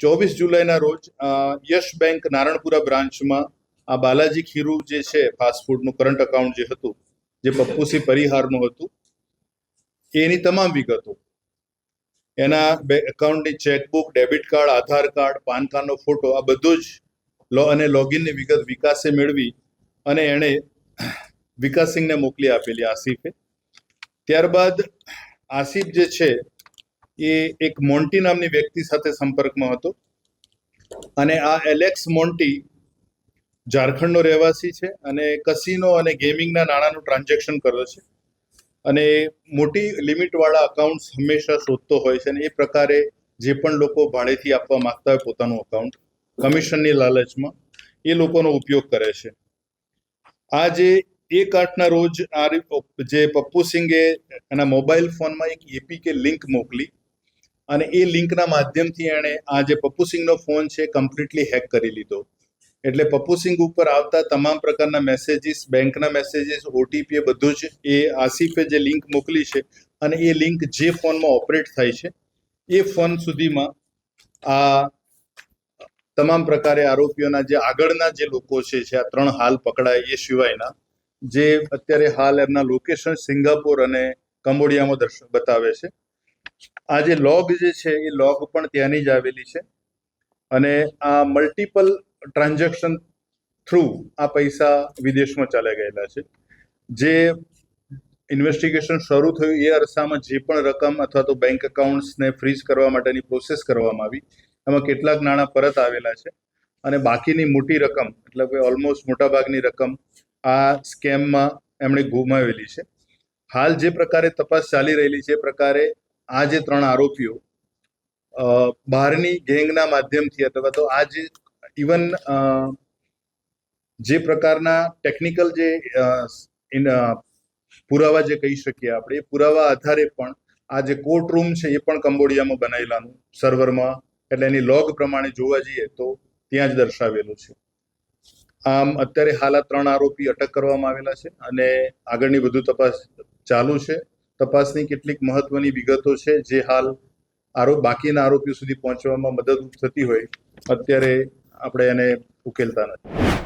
ચોવીસ જુલાઈના રોજ યશ બેંક નારણપુરા બ્રાન્ચમાં આ બાલાજી ખીરુ જે છે ફાસ્ટફૂડનું કરંટ અકાઉન્ટ જે હતું, જે પપ્પુસી પરિહારનું હતું, એની તમામ વિગતો. એના બે એકાઉન્ટની chequebook debit card Aadhaar card PAN કાર્ડનો ફોટો આ બધું જ લો અને લોગિનની વિગત વિકાસે મેળવી અને એણે વિકાસ સિંહને મોકલી આપેલી આસિફે. ત્યારબાદ આસિફ જે છે એ એક મોન્ટી નામની વ્યક્તિ સાથે સંપર્કમાં હતો. અને આ એલેક્સ મોન્ટી ઝારખંડનો રહેવાસી છે અને કસિનો અને ગેમિંગના નાણાંનું ટ્રાન્ઝેક્શન કરે છે. અને મોટી લિમિટવાળા અકાઉન્ટ્સ હંમેશા શોધતો હોય છે અને એ પ્રકારે જે પણ લોકો ભાડેથી આપવા માંગતા હોય પોતાનું અકાઉન્ટ કમિશનની લાલચમાં એ લોકોનો ઉપયોગ કરે છે. આ જે એક આઠના રોજ આ જે પપ્પુ સિંઘે એના મોબાઈલ ફોનમાં એક એપીકે લિંક મોકલી અને એ લિંકના માધ્યમથી એણે આ જે પપ્પુ સિંઘનો ફોન છે કમ્પ્લીટલી હેક કરી લીધો. એટલે પપ્પુ સિંઘ ઉપર આવતા તમામ પ્રકારના મેસેજીસ બેંકના મેસેજીસ ઓટીપી એ બધું જ એ આસિફે જે લિંક મોકલી છે અને એ લિંક જે ફોનમાં ઓપરેટ થાય છે, એ ફોન સુધીમાં આ તમામ પ્રકારે આરોપીઓના જે આગળના જે લોકો છે, જે આ ત્રણ હાલ પકડાય એ સિવાયના, જે અત્યારે હાલ એમના લોકેશન સિંગાપોર અને કંબોડિયામાં દર્શ, બતાવે છે. આ જે લોગ જે છે, એ લોગ પણ ત્યાંની જ આવેલી છે. અને આ મલ્ટિપલ ટ્રાન્ઝેક્શન થ્રુ આ પૈસા વિદેશમાં ચાલ્યા ગયેલા છે. જે ઇન્વેસ્ટિગેશન શરૂ થયું એ અરસામાં જે પણ રકમ અથવા તો બેંક એકાઉન્ટ્સને ફ્રીઝ કરવા માટેની પ્રોસેસ કરવામાં આવી. એમાં કેટલાક નાણાં પરત આવેલા છે. અને બાકીની મોટી રકમ, એટલે કે ઓલમોસ્ટ મોટાભાગની રકમ આ સ્કેમમાં એમણે ગુમાવેલી છે. હાલ જે પ્રકારે તપાસ ચાલી રહેલી છે, એ પ્રકારે આ જે ત્રણ આરોપીઓ બહારની ગેંગના માધ્યમથી અથવા તો આ જે ઇવન જે પ્રકારના ટેકનિકલ જે પુરાવા જે કહી શકીએ આપણે, એ પુરાવા આધારે પણ આ જે કોર્ટ રૂમ છે એ પણ કંબોડિયામાં બનાવેલાનું સર્વરમાં એટલે એની લોગ પ્રમાણે જોવા જઈએ તો ત્યાં જ દર્શાવેલું છે. આમ અત્યારે હાલ આ ત્રણ આરોપી અટક કરવામાં આવેલા છે અને આગળની વધુ તપાસ ચાલુ છે. તપાસની કેટલીક મહત્વની વિગતો છે, જે હાલ આરોપ બાકીના આરોપીઓ સુધી પહોંચવામાં મદદરૂપ થતી હોય, અત્યારે આપણે એને ઉકેલતા નથી.